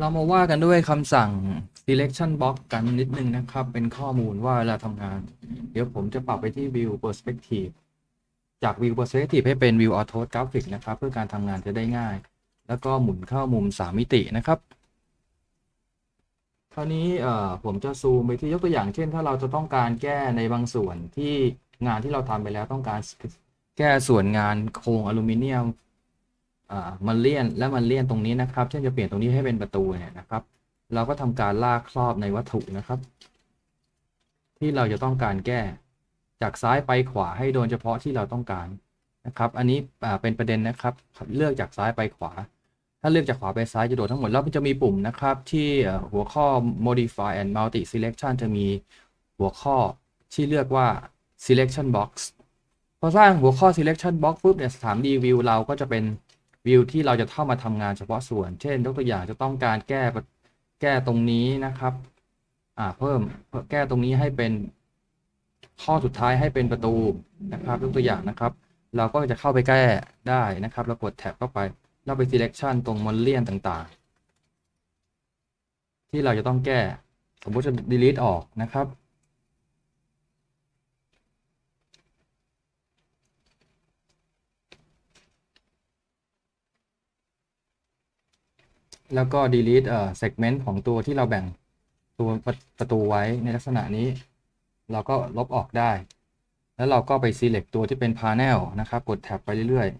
เรามาว่ากันด้วยคำสั่ง selection box กันนิดนึงนะครับ เป็นข้อมูลว่าเวลาทำงาน เดี๋ยวผมจะปรับไปที่ view perspective จาก view perspective ให้เป็น view auto graphic นะครับ เพื่อการทำงานจะได้ง่าย แล้วก็หมุนเข้ามุม 3 มิตินะครับคราวนี้ผมจะซูมไปที่ยกตัวอย่างเช่น ถ้าเราจะต้องการแก้ในบางส่วนที่งานที่เราทำไปแล้วต้องการแก้ส่วนงานโครงอลูมิเนียม มันเลี่ยนและมันเลี่ยนตรงนี้นะครับ เช่นจะเปลี่ยนตรงนี้ให้เป็นประตูเนี่ยนะครับ เราก็ทำการลากครอบในวัตถุนะครับ ที่เราจะต้องการแก้ จากซ้ายไปขวาให้โดนเฉพาะที่เราต้องการนะครับ อันนี้เป็นประเด็นนะครับ เลือกจากซ้ายไปขวา ถ้าเลือกจากขวาไปซ้ายจะโดนทั้งหมด แล้วมันจะมีปุ่มนะครับ ที่หัวข้อ modify and multi selection จะมีหัวข้อที่เลือกว่า selection box พอสร้างหัวข้อ selection box ปุ๊บเนี่ย 3D view เราก็จะเป็น วิวที่เราจะเข้ามาทำงานเฉพาะส่วน เช่นยกตัวอย่างจะต้องการแก้แก้ตรงนี้นะครับ อ่าเพิ่มเพิ่มแก้ตรงนี้ให้เป็นข้อสุดท้ายให้เป็นประตูนะครับยกตัวอย่างนะครับ เราก็จะเข้าไปแก้ได้นะครับแล้วกดแท็บเข้าไปแล้วไป selection ตรงมอนเลียนต่างๆ ที่เราจะต้องแก้ สมมติจะ delete ออกนะครับ แล้วก็ delete เอ่อ segment ของตัวที่เราแบ่งตัวประประตูไว้ในลักษณะนี้ เราก็ลบออกได้ แล้วเราก็ไป select ตัวที่เป็น panel นะครับ กดแท็บไปเรื่อยๆ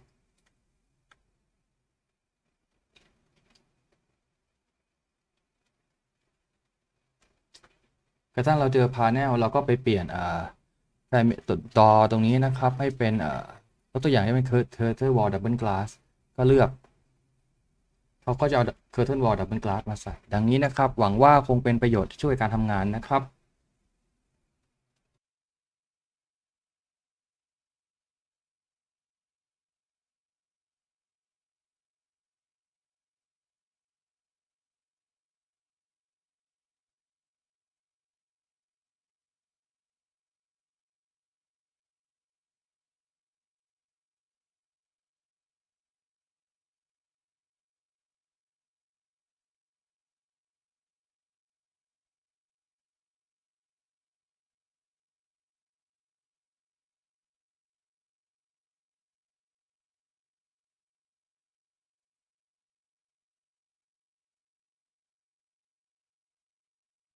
กระทั่งเราเจอ panel เราก็ไปเปลี่ยนเอ่อแต่ดอตรงนี้นะครับ ให้เป็นเอ่อตัวอย่างให้เป็น curtain wall double glass ก็เลือก เขาก็จะเอา curtain wall double glass มาใส่ ดังนี้นะครับ หวังว่าคงเป็นประโยชน์ช่วยการทำงานนะครับ